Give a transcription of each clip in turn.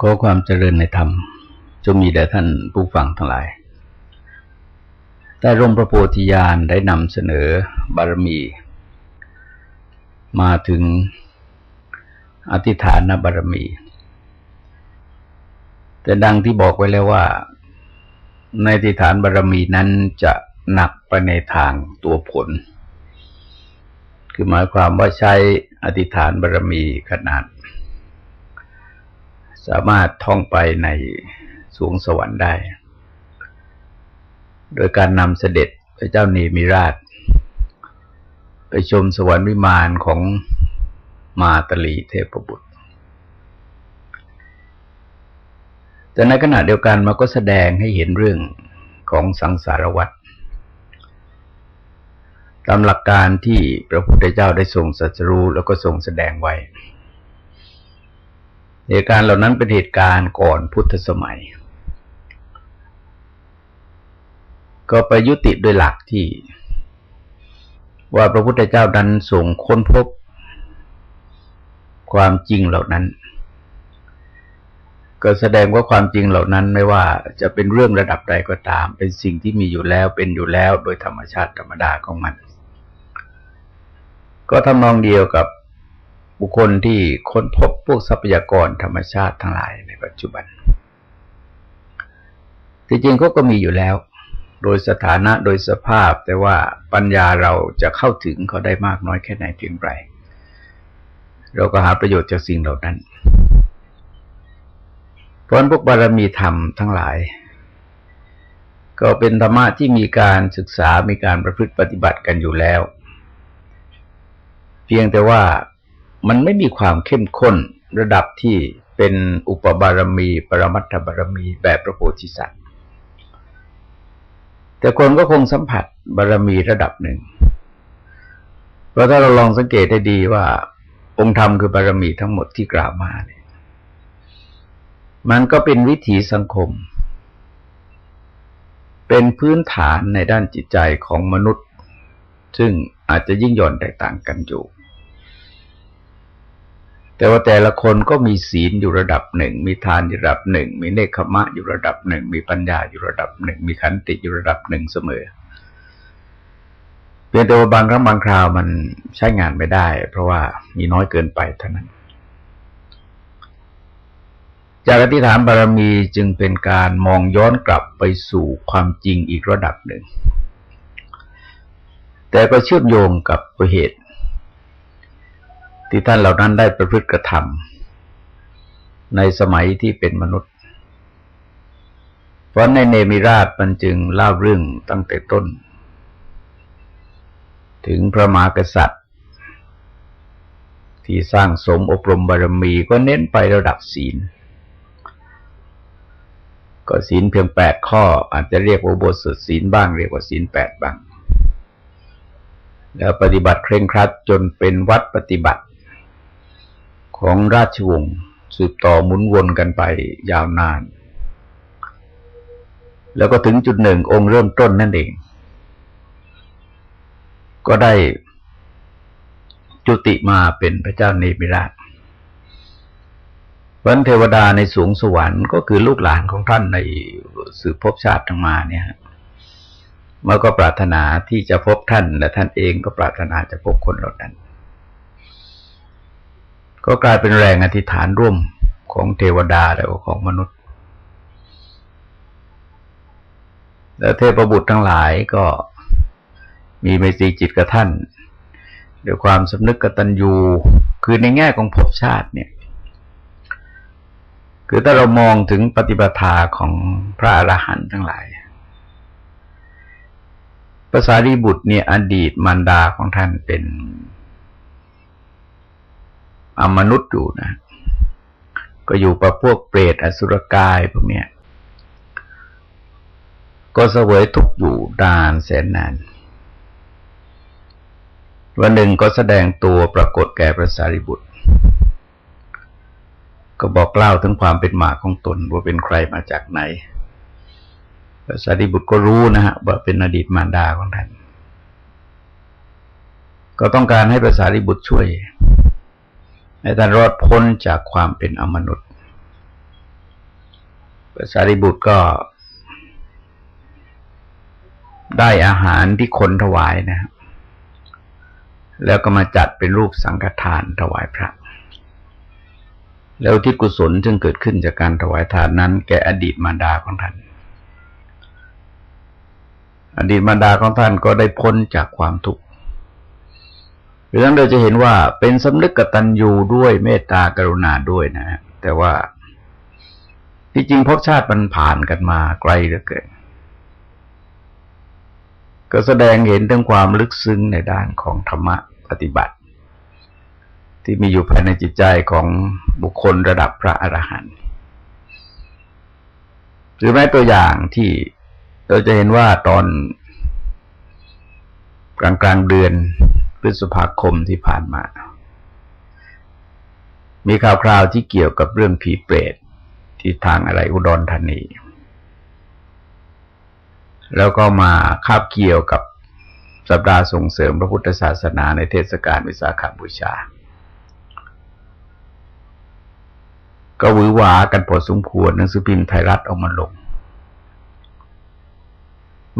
ขอความเจริญในธรรมจงมีแด่ท่านผู้ฟังทั้งหลายแต่ร่มพระโพธิญาณได้นำเสนอบารมี มาถึงอธิฐานบารมี แต่ดังที่บอกไว้แล้วว่า ในอธิฐานบารมีนั้นจะหนักไปในทางตัวผล คือหมายความว่าใช้อธิฐานบารมีขนาด สามารถท่องไปในสวงสวรรค์ได้ โดยการนำเสด็จพระเจ้านีมิราช ไปชมสวรรค์วิมานของมาตลีเทพบุตร แต่ในขณะเดียวกันมันก็แสดงให้เห็นเรื่องของสังสารวัฏตามหลักการที่พระพุทธเจ้าได้ทรงสัจรู้แล้วก็ทรงแสดงไว้ เหตุการณ์เหล่านั้นเป็นเหตุการณ์ก่อนพุทธสมัย ก็ไปยุติโดยหลักที่ ว่าพระพุทธเจ้าดันส่งค้นพบ ความจริงเหล่านั้น ก็แสดงว่าความจริงเหล่านั้นไม่ว่าจะเป็นเรื่องระดับใดก็ตาม เป็นสิ่งที่มีอยู่แล้วเป็นอยู่แล้วโดยธรรมชาติธรรมดาของมัน ก็ทำนองเดียวกับ บุคคลที่ค้นพบพวกทรัพยากรธรรมชาติทั้งหลายในปัจจุบันที่จริงก็ก็มีอยู่แล้ว โดยสถานะโดยสภาพ แต่ว่าปัญญาเราจะเข้าถึงเขาได้มากน้อยแค่ไหนเพียงไรเราก็หาประโยชน์จากสิ่งเหล่านั้นเพราะพวกบารมีธรรมทั้งหลาย ก็เป็นธรรมะที่มีการศึกษามีการประพฤติปฏิบัติกันอยู่แล้ว เพียงแต่ว่า มันไม่มีความเข้มข้นระดับที่เป็นอุปบารมี ปรมัตถบารมีแบบพระโพธิสัตว์แต่คนก็คงสัมผัสบารมีระดับหนึ่ง เพราะถ้าเราลองสังเกตได้ดีว่า องค์ธรรมคือบารมีทั้งหมดที่กล่าวมาเนี่ยมันก็เป็นวิถีสังคม เป็นพื้นฐานในด้านจิตใจของมนุษย์ ซึ่งอาจจะยิ่งหย่อนแตกต่างกันอยู่ แต่ว่าแต่ละคนก็มีศีลอยู่ระดับหนึ่ง มีทานอยู่ระดับหนึ่ง มีเนคขมะอยู่ระดับหนึ่ง มีปัญญาอยู่ระดับหนึ่ง มีขันติอยู่ระดับหนึ่งเสมอเพียงแต่ว่าบางครั้งบางคราวมันใช้งานไม่ได้ เพราะว่ามีน้อยเกินไปเท่านั้น จากอธิษฐานบารมีจึงเป็นการมองย้อนกลับไปสู่ความจริงอีกระดับหนึ่ง แต่ก็เชื่อมโยงกับเหตุ ที่ท่านเหล่านั้นได้ประพฤติกระทำในสมัยที่เป็นมนุษย์ เพราะในเนมิราชมันจึงเล่าเรื่องตั้งแต่ต้น ถึงพระมหากษัตริย์ ที่สร้างสมอบรมบารมีก็เน้นไประดับศีล ก็ศีลเพียงแปดข้อ อาจจะเรียกว่าบทสุดศีลบ้างเรียกว่าศีลแปดบ้างแล้วปฏิบัติเคร่งครัดจนเป็นวัดปฏิบัติ ของราชวงศ์สืบต่อหมุนวนกันไปยาวนาน แล้วก็ถึงจุดหนึ่งองค์เริ่มต้นนั่นเอง ก็ได้จุติมาเป็นพระเจ้าเนมิราชวันเทวดาในสูงสวรรค์ก็คือลูกหลานของท่านในสืบพบชาติทั้งมาเนี่ยเมื่อก็ปรารถนาที่จะพบท่านและท่านเองก็ปรารถนาจะพบคนเหล่านั้น ก็กลายเป็นแรงอธิษฐานร่วมของเทวดาและของมนุษย์ แล้วเทพบุตรทั้งหลายก็มีเมตรีจิตกับท่านด้วยความสำนึกกตัญญูคือในแง่ของภพชาติเนี่ย คือถ้าเรามองถึงปฏิปทาของพระอรหันต์ทั้งหลายภาษารีบุตรเนี่ยอดีตมารดาของท่านเป็น อมนุษย์อยู่นะ ก็อยู่กับพวกเปรตอสุรกายพวกเนี้ยก็เสวยทุกอยู่ดานแสนนาน วันหนึ่งก็แสดงตัวปรากฏแก่พระสารีบุตร ก็บอกเล่าถึงความเป็นมาของตนว่าเป็นใครมาจากไหน พระสารีบุตรก็รู้นะฮะว่าเป็นอดีตมารดาของท่าน ก็ต้องการให้พระสารีบุตรช่วย ให้ท่านรอดพ้นจากความเป็นอมนุษย์พระสารีบุตรก็ ได้อาหารที่คนถวายนะครับแล้วก็มาจัดเป็นรูปสังฆทานถวายพระ แล้วที่กุศลจึงเกิดขึ้นจากการถวายทานนั้น แก่อดีตมารดาของท่าน อดีตมารดาของท่านก็ได้พ้นจากความทุกข์ เรื่องเราจะเห็นว่าเป็นสำนึกกตัญญูด้วยเมตตากรุณาด้วยนะฮะแต่ว่าที่จริงพบชาติมันผ่านกันมาไกลเหลือเกินก็แสดงเห็นถึงความลึกซึ้งในด้านของธรรมะปฏิบัติ ที่มีอยู่ภายในจิตใจของบุคคลระดับพระอรหันต์หรือแม้ตัวอย่างที่เราจะเห็นว่าตอนกลางกลางเดือน ฤษภาคมที่ผ่านมา มีข่าวคราวที่เกี่ยวกับเรื่องผีเปรตที่ทางอะไรอุดรธานี แล้วก็มาคาบเกี่ยวกับสัปดาห์ส่งเสริมพระพุทธศาสนาในเทศกาลวิสาขบูชา ก็วือหวากันพอสมควรหนังสือพิมพ์ไทยรัฐออกมาลง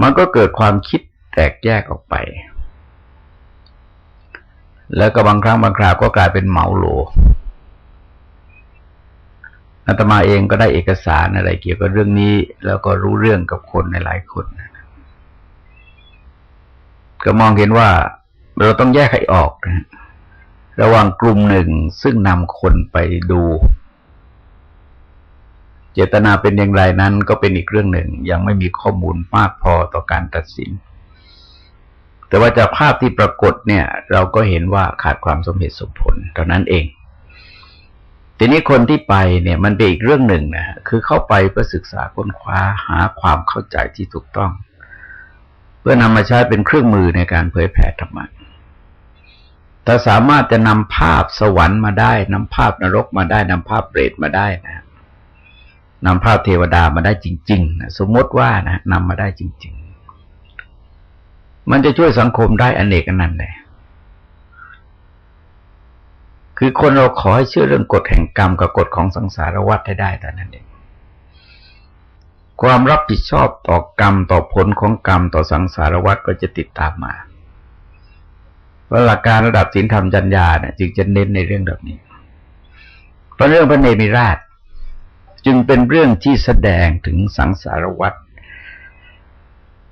มันก็เกิดความคิดแตกแยกออกไป แล้วก็บางครั้งบางคราวก็กลายเป็นเหมาโหลอาตมาเองก็ได้เอกสารอะไรเกี่ยวกับเรื่องนี้ แล้วก็รู้เรื่องกับคนในหลายคนก็มองเห็นว่าเราต้องแยกให้ออกนะระหว่างกลุ่มหนึ่งซึ่งนำคนไปดู เจตนาเป็นอย่างไรนั้นก็เป็นอีกเรื่องหนึ่ง ยังไม่มีข้อมูลมากพอต่อการตัดสิน แต่ว่าจากภาพที่ปรากฏเนี่ย เราก็เห็นว่าขาดความสมเหตุสมผลเท่านั้นเองทีนี้คนที่ไปเนี่ยมันเป็นอีกเรื่องหนึ่งนะคือเข้าไปเพื่อศึกษาค้นคว้าหาความเข้าใจที่ถูกต้อง เพื่อนำมาใช้เป็นเครื่องมือในการเผยแผ่ธรรมะถ้าสามารถจะนำภาพสวรรค์มาได้นำภาพนรกมาได้นำภาพเปรตมาได้นะนำภาพเทวดามาได้จริงๆนะสมมติว่านะนำมาได้จริง ๆ มันจะช่วยสังคมได้อนเนกอนันต์เลยคือคนเราขอให้เชื่อเรื่องกฎแห่งกรรมกับกฎของสังสารวัฏให้ได้แต่นั้นเองความรับผิดชอบต่อกรรมต่อผลของกรรมต่อสังสารวัฏก็จะติดตามมาเพราหลักการระดับศีลธรรมจัญญาเนี่ยจึงจะเน้นในเรื่องแบบนี้เพราะเรื่องพระเนมิราช จึงเป็นเรื่องที่แสดงถึงสังสารวัฏ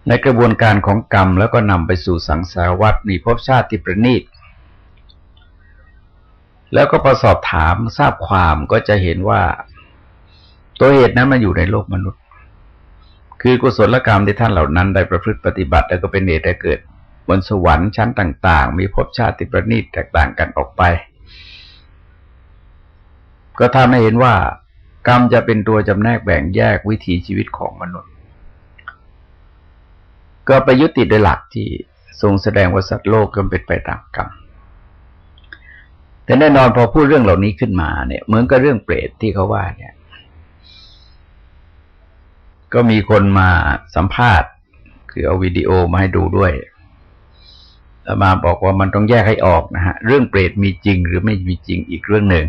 ในกระบวนการของกรรมแล้วก็นำไปสู่สังสารวัฏมีภพชาติที่ประณีต แล้วก็พอสอบถามทราบความก็จะเห็นว่า ตัวเหตุนั้นมันอยู่ในโลกมนุษย์ คือกุศลกรรมที่ท่านเหล่านั้นได้ประพฤติปฏิบัติแล้วก็เป็นเหตุให้เกิด บนสวรรค์ชั้นต่าง ๆ มีภพชาติประณีตแตกต่างกันออกไป ก็ทำให้เห็นว่ากรรมจะเป็นตัวจำแนกแบ่งแยกวิถีชีวิตของมนุษย์ ก็ไปยุติโดยหลักที่ทรงแสดงว่าสัตว์โลกก็เป็นไปตามกรรมแต่แน่นอนพอพูดเรื่องเหล่านี้ขึ้นมาเนี่ย เหมือนกับเรื่องเปรตที่เขาว่าเนี่ย ก็มีคนมาสัมภาษณ์ คือเอาวิดีโอมาให้ดูด้วยแล้วมาบอกว่ามันต้องแยกให้ออกนะฮะ เรื่องเปรตมีจริงหรือไม่มีจริงอีกเรื่องหนึ่ง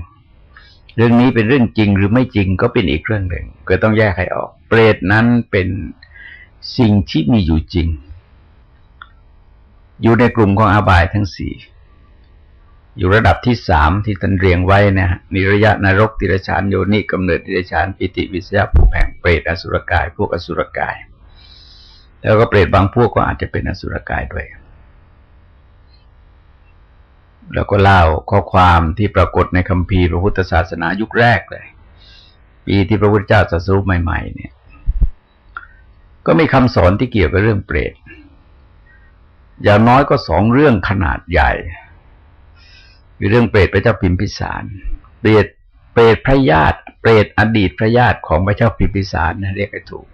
เรื่องนี้เป็นเรื่องจริงหรือไม่จริงก็เป็นอีกเรื่องหนึ่งก็ต้องแยกให้ออก เปรตนั้นเป็น สิ่งที่มีอยู่จริง อยู่ในกลุ่มของอาบายทั้งสี่อยู่ระดับที่สามที่ท่านเรียงไว้นะฮะนิระยะนรกติรชานโยนิกำเนิดติรชานปิติวิสยาผู้แห่งเปรตอสุรกาย พวกอสุรกาย แล้วก็เปรตบางพวกก็อาจจะเป็นอสุรกายด้วย แล้วก็เล่าข้อความที่ปรากฏในคัมภีร์พระพุทธศาสนายุคแรกเลย ปีที่พระพุทธเจ้าตรัสรู้ใหม่ ๆ เนี่ย ก็มีคำสอนที่เกี่ยวกับเรื่องเปรตอย่างน้อยก็สองเรื่องขนาดใหญ่คือเรื่องเปรตพระเจ้าพิมพิสารเปรตเปรตพระญาติ เปรตอดีตพระญาติของพระเจ้าพิมพิสารนะเรียกให้ถูก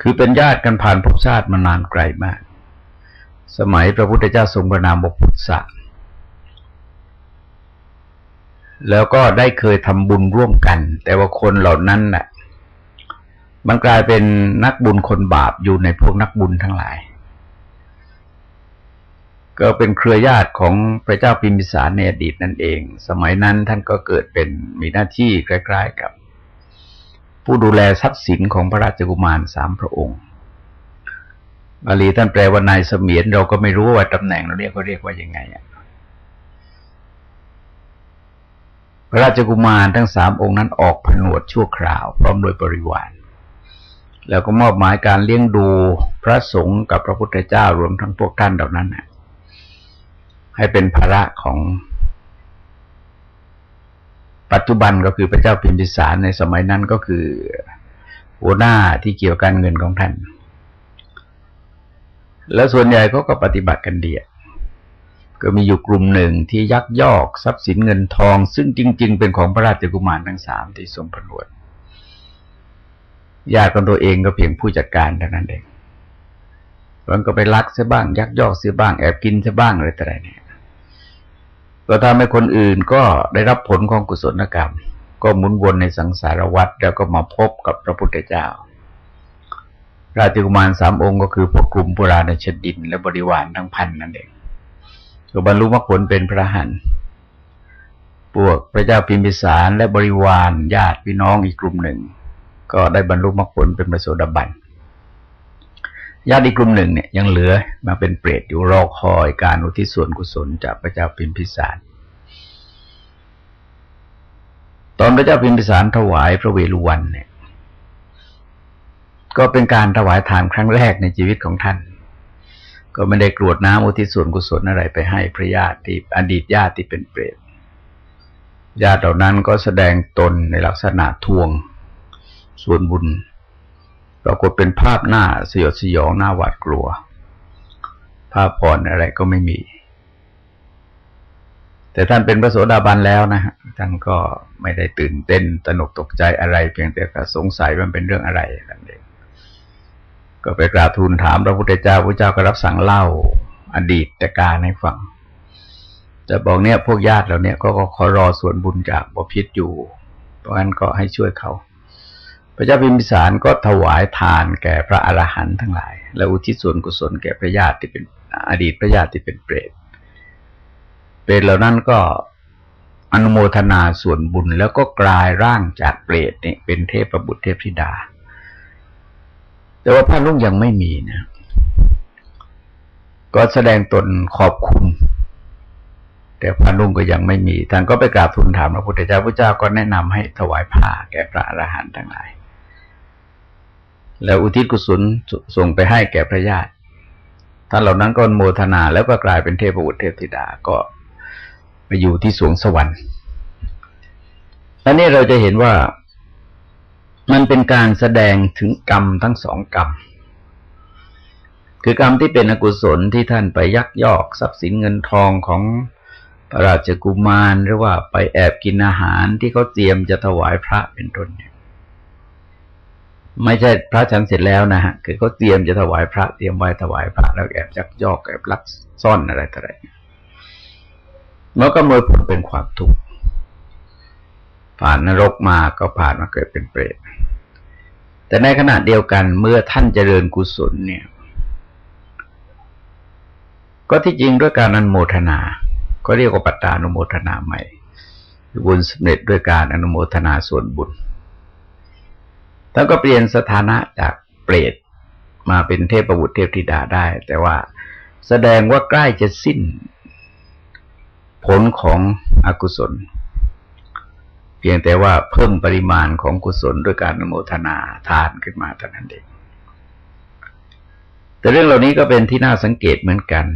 คือเป็นญาติกันผ่านภพชาติมานานไกลมาก สมัยพระพุทธเจ้าทรงประนามบพุทธะแล้วก็ได้เคยทำบุญร่วมกัน แต่ว่าคนเหล่านั้นน่ะ มันกลายเป็นนักบุญคนบาปอยู่ในพวกนักบุญทั้งหลาย ก็เป็นเครือญาติของพระเจ้าพิมพิสารในอดีตนั่นเอง สมัยนั้นท่านก็เกิดเป็นมีหน้าที่คล้ๆกับ ผู้ดูแลทรัพย์สินของพระราชกุมารสามพระองค์บาลีท่านแปลว่านายเสมียนเราก็ไม่รู้ว่าตำแหน่งเราเรียกเขาเรียกว่ายังไงอะพระราชกุมารทั้งสามองค์นั้นออกผนวดชั่วคราว พร้อมโดยบริวาร แล้วก็มอบหมายการเลี้ยงดูพระสงฆ์กับพระพุทธเจ้ารวมทั้งพวกท่านเหล่านั้นให้เป็นภาระของปัจจุบันก็คือพระเจ้าพิมพิสารในสมัยนั้นก็คือหัวหน้าที่เกี่ยวกันเงินของท่าน แล้วส่วนใหญ่เขาก็ปฏิบัติกันเดียก็มีอยู่กลุ่มหนึ่งที่ยักยอกทรัพย์สินเงินทอง ซึ่งจริง ๆ เป็นของพระราชกุมารทั้งสามที่ทรงผนวด ญาติของตัวเองก็เพียงผู้จัดการเท่านั้นเองมันก็ไปลักเสียบ้าง ยักยอกเสียบ้างแอบกินเสียบ้างอะไรต่ออะไรเนี่ยก็ทำให้คนอื่นก็ได้รับผลของกุศลกรรม ก็หมุนวนในสังสารวัฏแล้วก็มาพบกับพระพุทธเจ้า ราชกุมารสามองค์ก็คือพวกกลุ่มปุราณชดิน และบริวารทั้งพันนั่นเองก็บรรลุมรรคผลเป็นพระหันพวกพระเจ้าพิมพิสารและบริวารญาติพี่น้องอีกกลุ่มหนึ่ง ก็ได้บรรลุมรรคผลเป็นพระโสดาบันญาติกลุ่มหนึ่งเนี่ยยังเหลือมาเป็นเปรตอยู่รอคอยการอุทิศส่วนกุศลจากพระเจ้าพิมพิสาร ตอนพระเจ้าพิมพิสารถวายพระเวฬุวันเนี่ย ก็เป็นการถวายทานครั้งแรกในชีวิตของท่าน ก็ไม่ได้กรวดน้ำอุทิศส่วนกุศลอะไรไปให้พระญาติอดีตญาติที่เป็นเปรตญาติเหล่านั้นก็แสดงตนในลักษณะทวง ส่วนบุญปรากฏเป็นภาพหน้าสยดสยองหน้าหวาดกลัว ภาพผ่อนอะไรก็ไม่มี แต่ท่านเป็นพระโสดาบันแล้วนะฮะท่านก็ไม่ได้ตื่นเต้นตนกตกใจอะไรเพียงแต่กสงสัยมันเป็นเรื่องอะไรนั่นเองก็ไปกราบทูลถามพระพุทธเจ้าพระเจ้าก็รับสั่งเล่าอดีตการให้ฟังจะบอกเนี่ยพวกญาติเราเนี่ยก็ขอรอส่วนบุญจากบพิษอยู่ เพราะงั้นก็ให้ช่วยเขา พระเจ้าพิมพิสารก็ถวายทานแก่พระอรหันต์ทั้งหลาย และอุทิศส่วนกุศลแก่พระญาติที่เป็นอดีตพระญาติที่เป็นเปรต เปรตเหล่านั้นก็อนุโมทนาส่วนบุญแล้วก็กลายร่างจากเปรตเนี่ยเป็นเทพบุตรเทพธิดา แต่ว่าพระลุงยังไม่มีนะ ก็แสดงตนขอบคุณ แต่พระลุงก็ยังไม่มีท่านก็ไปกราบทูลถามพระพุทธเจ้าพระเจ้าก็แนะนำให้ถวายผ้าแก่พระอรหันต์ทั้งหลาย แล้วอุทิศกุศลส่งไปให้แก่พระญาติท่านเหล่านั้นก็โมทนาแล้วก็กลายเป็นเทพบุตรเทพธิดาก็ไปอยู่ที่สวงสวรรค์อันนี้เราจะเห็นว่ามันเป็นการแสดงถึงกรรมทั้งสองกรรม คือกรรมที่เป็นอกุศลที่ท่านไปยักยอกทรัพย์สินเงินทองของพระราชกุมารหรือว่าไปแอบกินอาหารที่เขาเตรียมจะถวายพระเป็นต้นเนี่ย ไม่ใช่พระฉันเสร็จแล้วนะฮะคือเขาเตรียมจะถวายพระเตรียมไว้ถวายพระแล้วแอบจักยอกแอบลักซ่อนอะไรต่ออะไรมันก็มือผลเป็นความทุกข์ผ่านนรกมาก็ผ่านมาเกิดเป็นเปรตแต่ในขณะเดียวกันเมื่อท่านเจริญกุศลเนี่ย ก็ที่จริงด้วยการอนุโมทนา ก็เรียกว่าปัตตานุโมทนาใหม่บุญสำเร็จด้วยการอนุโมทนาส่วนบุญ ท่านก็เปลี่ยนสถานะจากเปรตมาเป็นเทพบุตรเทพธิดาได้ แต่ว่าแสดงว่าใกล้จะสิ้น ผลของอกุศล เพียงแต่ว่าเพิ่มปริมาณของกุศลด้วยการโมทนาทานขึ้นมาเท่านั้นเองแต่เรื่องเหล่านี้ก็เป็นที่น่าสังเกตเหมือนกัน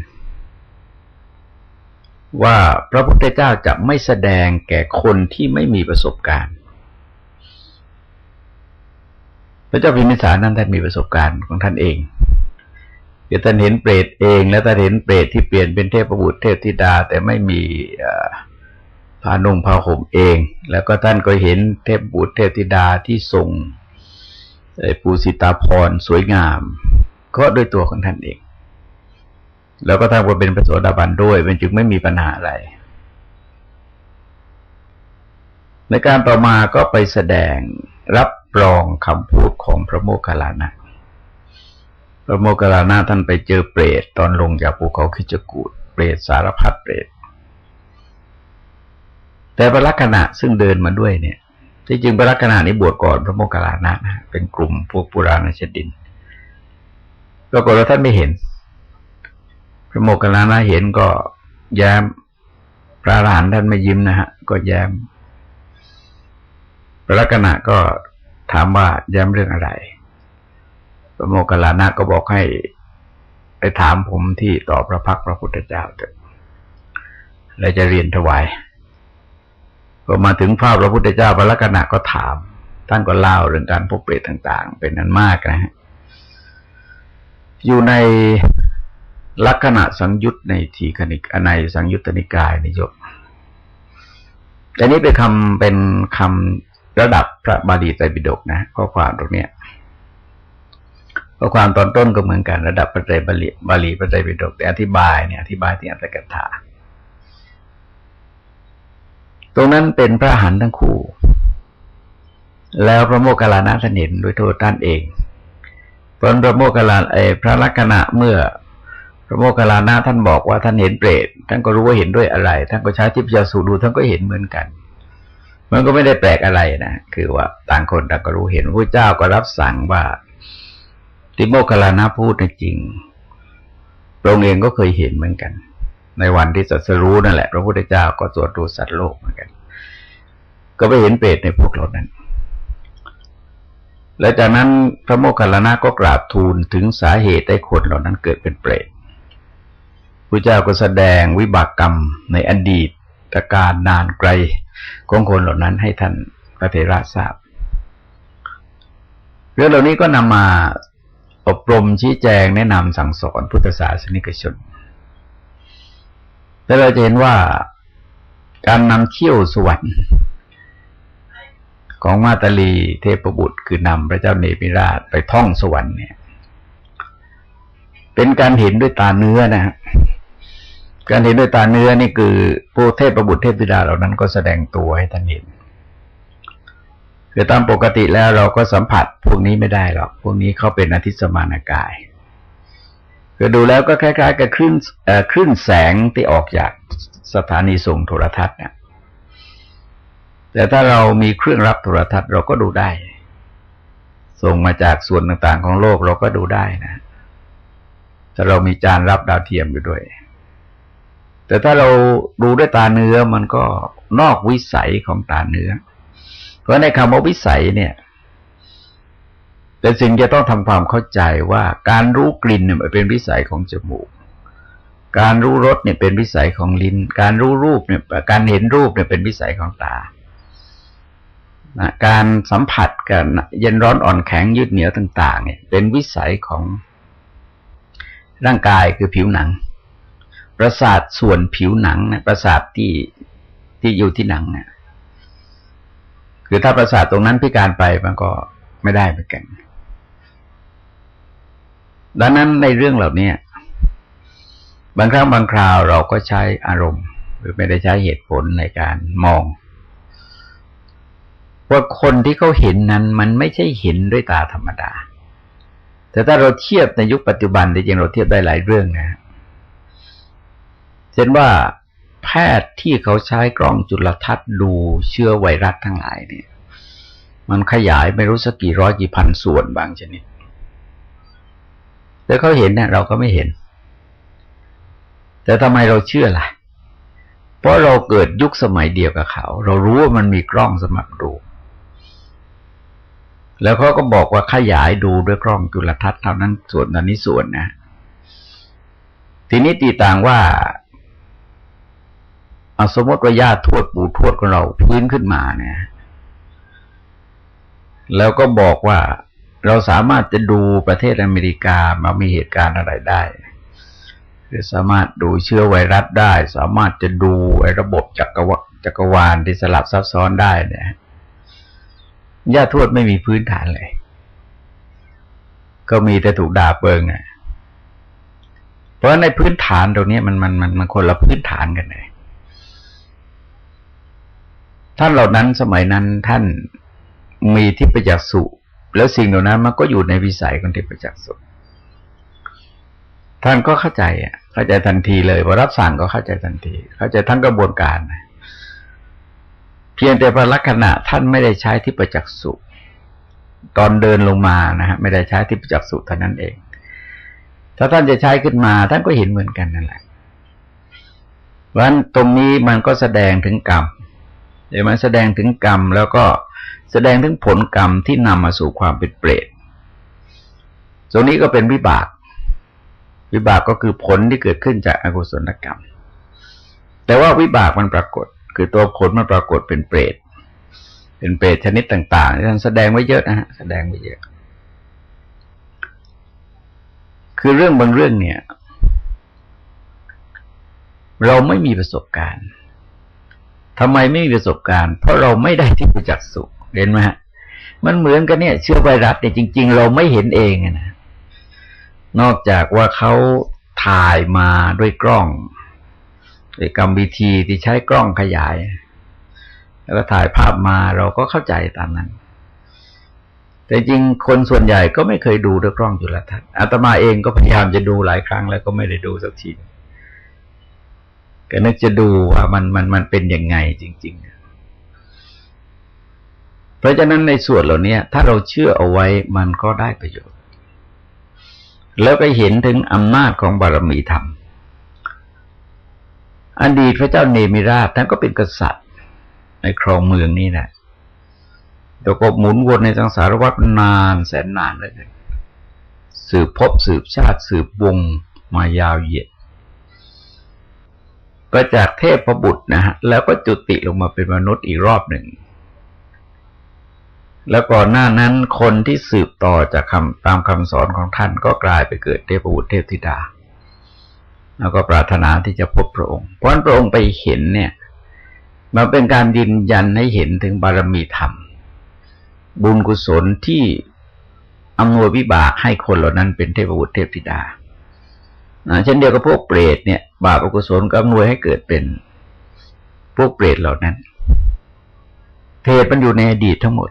ว่าพระพุทธเจ้าจะไม่แสดงแก่คนที่ไม่มีประสบการณ์ พระเจ้าพิมพิสารนั้นท่านมีประสบการณ์ของท่านเองเดี๋ยวท่านเห็นเปรตเอง แล้วท่านเห็นเปรตที่เปลี่ยนเป็นเทพบุตรเทพธิดา แต่ไม่มีผ้านุ่งผ้าห่มเอง แล้วก็ท่านก็เห็นเทพบุตรเทพธิดาที่ทรงปูสิตาพรสวยงามก็ด้วยตัวของท่านเอง แล้วก็ท่านก็เป็นพระโสดาบันด้วยมันจึงไม่มีปัญหาอะไร ในการต่อมาก็ไปแสดงรับ รองคำพูดของพระโมคคัลลานะพระโมคคัลลานะท่านไปเจอเปรตตอนลงจากภูเขาคิจกูดเปรตสารพัดเปรตแต่พระลักษณะซึ่งเดินมาด้วยเนี่ย ที่จริงพระลักษณะนี้บวชก่อนพระโมคคัลลานะเป็นกลุ่มพวกปุราณชดินปรากฏว่าท่านไม่เห็น พระโมคคัลลานะเห็นก็แย้มพระอรหันท่านไม่ยิ้มนะฮะ ก็แย้มพระลักษณะก็ ถามว่าแย้มเรื่องอะไรพระโมคคัลลานะก็บอกให้ไปถามผมที่ต่อพระพักพระพุทธเจ้าเถอะและจะเรียนถวายพอมาถึงภาพพระพุทธเจ้าพระลักษณะก็ถาม ท่านก็เล่าเรื่องการพบเปรตต่าง ๆ เป็นนั้นมากนะฮะ อยู่ในลักษณะสังยุตในทีคณิกในสังยุตตนิกายนิยมแต่นี้เป็นคำเป็นคำ ระดับพระบาลีไตรปิฎกนะ ข้อความตรงเนี้ยข้อความตอนต้นก็เหมือนกันระดับพระไตรบาลีบาลีพระไตรปิฎกแต่อธิบายเนี่ยอธิบายที่อัตถกถาตรงนั้นเป็นพระหันทั้งคู่ แล้วพระโมคคัลลานะท่านเห็นด้วยโทษท่านเองเพราะพระโมคคัลลาไอพระลักษณะเมื่อ พระโมคคัลลานะท่านบอกว่าท่านเห็นเปรตท่านก็รู้ว่าเห็นด้วยอะไร ท่านก็ใช้ทิพยาสูดูท่านก็เห็นเหมือนกัน มันก็ไม่ได้แปลกอะไรนะคือว่าต่างคนต่างก็รู้เห็นพระเจ้าก็รับสั่งว่าที่โมคลานะพูดจริงพระองค์เองก็เคยเห็นเหมือนกัน ในวันที่สัสรู้นั่นแหละ พระพุทธเจ้าก็ตรวจดูสัตว์โลกเหมือนกัน ก็ไปเห็นเปรตในพวกเรานั้น และจากนั้นพระโมคคัลลานะก็กราบทูลถึงสาเหตุให้คนเหล่านั้นเกิดเป็นเปรตพระเจ้าก็แสดงวิบากกรรมในอดีต การนานไกลของคนเหล่านั้นให้ท่านพระเทระทราบ เรื่องเหล่านี้ก็นำมาอบรมชี้แจงแนะนำสั่งสอนพุทธศาสนิกชนแล้วเราจะเห็นว่าการนำเที่ยวสวรรค์ของมาตาลีเทพบุตรคือนำพระเจ้าเนมิราชไปท่องสวรรค์เนี่ย เป็นการเห็นด้วยตาเนื้อนะฮะ การเห็นด้วยตาเนื้อนี่คือผู้เทพประบุเทพธิดาเหล่านั้นก็แสดงตัวให้ท่านเห็นคือตามปกติแล้วเราก็สัมผัสพวกนี้ไม่ได้หรอกพวกนี้เขาเป็นอธิสมานกายก็ดูแล้วก็คล้ายๆ กับคลื่นคลื่นแสงที่ออกจากสถานีส่งโทรทัศน์เนี่ยแต่ถ้าเรามีเครื่องรับโทรทัศน์เราก็ดูได้ ส่งมาจากส่วนต่างๆของโลกเราก็ดูได้นะ ถ้าเรามีจานรับดาวเทียมอยู่ด้วย แต่ถ้าเราดูด้วยตาเนื้อมันก็นอกวิสัยของตาเนื้อ เพราะในคำว่าวิสัยเนี่ยแต่สิ่งจะต้องทำความเข้าใจว่าการรู้กลิ่นเนี่ยเป็นวิสัยของจมูก การรู้รสเนี่ยเป็นวิสัยของลิ้น การรู้รูปเนี่ยการเห็นรูปเนี่ยเป็นวิสัยของตาการสัมผัสกันเย็นร้อนอ่อนแข็งยืดเหนียวต่าง ๆ เนี่ย เป็นวิสัยของร่างกายคือผิวหนัง ประสาทส่วนผิวหนังนะประสาทที่ที่อยู่ที่หนังเนี่ยคือถ้าประสาทตรงนั้นพิการไปมันก็ไม่ได้เหมือนกันดังนั้นในเรื่องเหล่านี้บางครั้งบางคราวเราก็ใช้อารมณ์ หรือไม่ได้ใช้เหตุผลในการมองว่าคนที่เขาเห็นนั้นมันไม่ใช่เห็นด้วยตาธรรมดา แต่ถ้าเราเทียบในยุคปัจจุบันจริงเราเทียบได้หลายเรื่องนะ เช่นว่าแพทย์ที่เขาใช้กล้องจุลทรรศน์ดูเชื้อไวรัสทั้งหลายเนี่ย มันขยายไม่รู้สักกี่ร้อยกี่พันส่วนบางชนิด แต่เขาเห็นเนี่ยเราก็ไม่เห็น แต่ทำไมเราเชื่อล่ะ เพราะเราเกิดยุคสมัยเดียวกับเขา เรารู้ว่ามันมีกล้องสมัครดู แล้วเขาก็บอกว่าขยายดูด้วยกล้องจุลทรรศน์เท่านั้นส่วนนั้นนี้ส่วนนะ ทีนี้ตีต่างว่า เอาสมมติว่าญาติทวดปู่ทวดของเราพื้นขึ้นมาเนี่ย แล้วก็บอกว่าเราสามารถจะดูประเทศอเมริกามามีเหตุการณ์อะไรได้คือสามารถดูเชื้อไวรัสได้ สามารถจะดูไอ้ระบบจักรวจักรวาลที่สลับซับซ้อนได้เนี่ยญาติทวดไม่มีพื้นฐานเลย ก็มีแต่ถูกด่าเปิงไงเพราะในพื้นฐานตรงนี้มันมันมันมันคนละพื้นฐานกันเลย ท่านเหล่านั้นสมัยนั้นท่านมีทิพยสุแล้วสิ่งเหล่านั้นมันก็อยู่ในวิสัยของทิพจักสุท่านก็เข้าใจอะ เข้าใจทันทีเลยพอรับสั่งก็เข้าใจทันที เข้าใจทั้งกระบวนการ เพียงแต่พลักษณะท่านไม่ได้ใช้ที่ประจักษ์สุตอนเดินลงมานะฮะไม่ได้ใช้ที่ประจักษ์สุเท่านั้นเอง ถ้าท่านจะใช้ขึ้นมาท่านก็เห็นเหมือนกันนั่นแหละเพราะฉะนั้นตรงนี้มันก็แสดงถึงกรรม เดี๋ยวมันแสดงถึงกรรม แล้วก็แสดงถึงผลกรรมที่นำมาสู่ความเป็นเปรตตรงนี้ก็เป็นวิบาก วิบากก็คือผลที่เกิดขึ้นจากอกุศลกรรม แต่ว่าวิบากมันปรากฏ คือตัวผลมันปรากฏเป็นเปรต เป็นเปรตชนิดต่างๆที่ท่านแสดงไว้เยอะนะฮะแสดงไว้เยอะ คือเรื่องบางเรื่องเนี่ย เราไม่มีประสบการณ์ ทำไมไม่มีประสบการณ์ เพราะเราไม่ได้ที่ประจักษ์สุเห็นไหมฮะมันเหมือนกันเนี่ย เชื้อไวรัสเนี่ยจริง ๆ เราไม่เห็นเองนะนอกจากว่าเขาถ่ายมาด้วยกล้องด้วยกรรมวิธีที่ใช้กล้องขยาย แล้วก็ถ่ายภาพมาเราก็เข้าใจตามนั้น แต่จริงคนส่วนใหญ่ก็ไม่เคยดูด้วยกล้องจุลทรรศน์อาตมาเองก็พยายามจะดูหลายครั้งแล้วก็ไม่ได้ดูสักที ก็นึกจะดูว่ามันมันมันเป็นยังไงจริง ๆ เพราะฉะนั้นในส่วนเหล่านี้ถ้าเราเชื่อเอาไว้มันก็ได้ประโยชน์ แล้วก็เห็นถึงอำนาจของบารมีธรรมอดีตพระเจ้าเนมิราชท่านก็เป็นกษัตริย์ ในครองเมืองนี้แหละแล้วก็หมุนวนในสังสารวัฏนานแสนนานเลย สืบพบสืบชาติสืบวงมายาวเหยียด ก็จากเทพประบุตรนะฮะแล้วก็จุติลงมาเป็นมนุษย์อีกรอบหนึ่ง แล้วก่อนหน้านั้นคนที่สืบต่อจากคำตามคำสอนของท่านก็กลายไปเกิดเทพบุตรเทพธิดา แล้วก็ปรารถนาที่จะพบพระองค์ เพราะพระองค์ไปเห็นเนี่ยมันเป็นการยืนยันให้เห็นถึงบารมีธรรม บุญกุศลที่อำนวยวิบากให้คนเหล่านั้นเป็นเทพบุตรเทพธิดา เช่นเดียวกับพวกเปรตเนี่ย บาปอกุศลก็นวยให้เกิดเป็นพวกเปรตเหล่านั้นเหตุมันอยู่ในอดีตทั้งหมด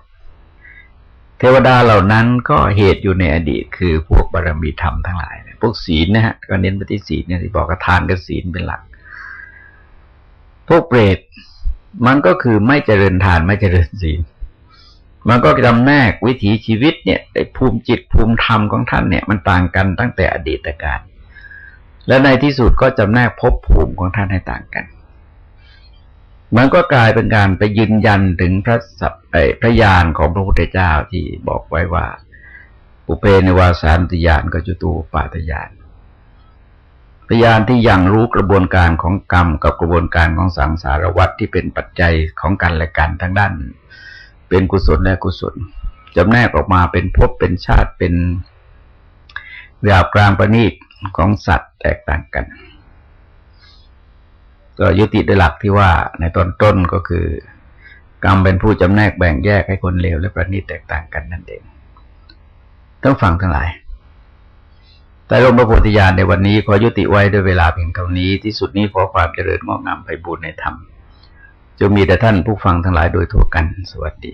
เทวดาเหล่านั้นก็เหตุอยู่ในอดีต คือพวกบารมีธรรมทั้งหลาย พวกศีลนะฮะก็เน้นปฏิศีลเนี่ยที่บอกกระทานกับศีลเป็นหลัก พวกเปรตมันก็คือไม่เจริญทานไม่เจริญศีล มันก็จำแนกวิถีชีวิตเนี่ยภูมิจิตภูมิธรรมของท่านเนี่ย มันต่างกันตั้งแต่อดีตการ และในที่สุดก็จำแนกภพภูมิของท่านให้ต่างกัน มันก็กลายเป็นการไปยืนยันถึงพระสัพพระญาณของพระพุทธเจ้าที่บอกไว้ว่า อุเปในวาสานติญาณก็จุตูปาตญาณพยานที่ยังรู้กระบวนการของกรรมกับกระบวนการของสังสารวัฏที่เป็นปัจจัยของกันและกันทั้งด้าน เป็นกุศลและกุศลจำแนกออกมาเป็นภพเป็นชาติเป็นหยาบกลางประณีต ของสัตว์แตกต่างกัน ก็ยุติด้วยหลักที่ว่าในตอนต้นก็คือกรรมเป็นผู้จำแนกแบ่งแยกให้คนเลวและประณีตแตกต่างกันนั่นเองต้องฟังทั้งหลาย แต่ลงพระโพธิญาณในวันนี้ขอยุติไว้ด้วยเวลาเพียงเท่านี้ที่สุดนี้ขอความเจริญงอกงามไปบูรณนธรรมจะมีแต่ท่านผู้ฟังทั้งหลายโดยทั่วกัน สวัสดี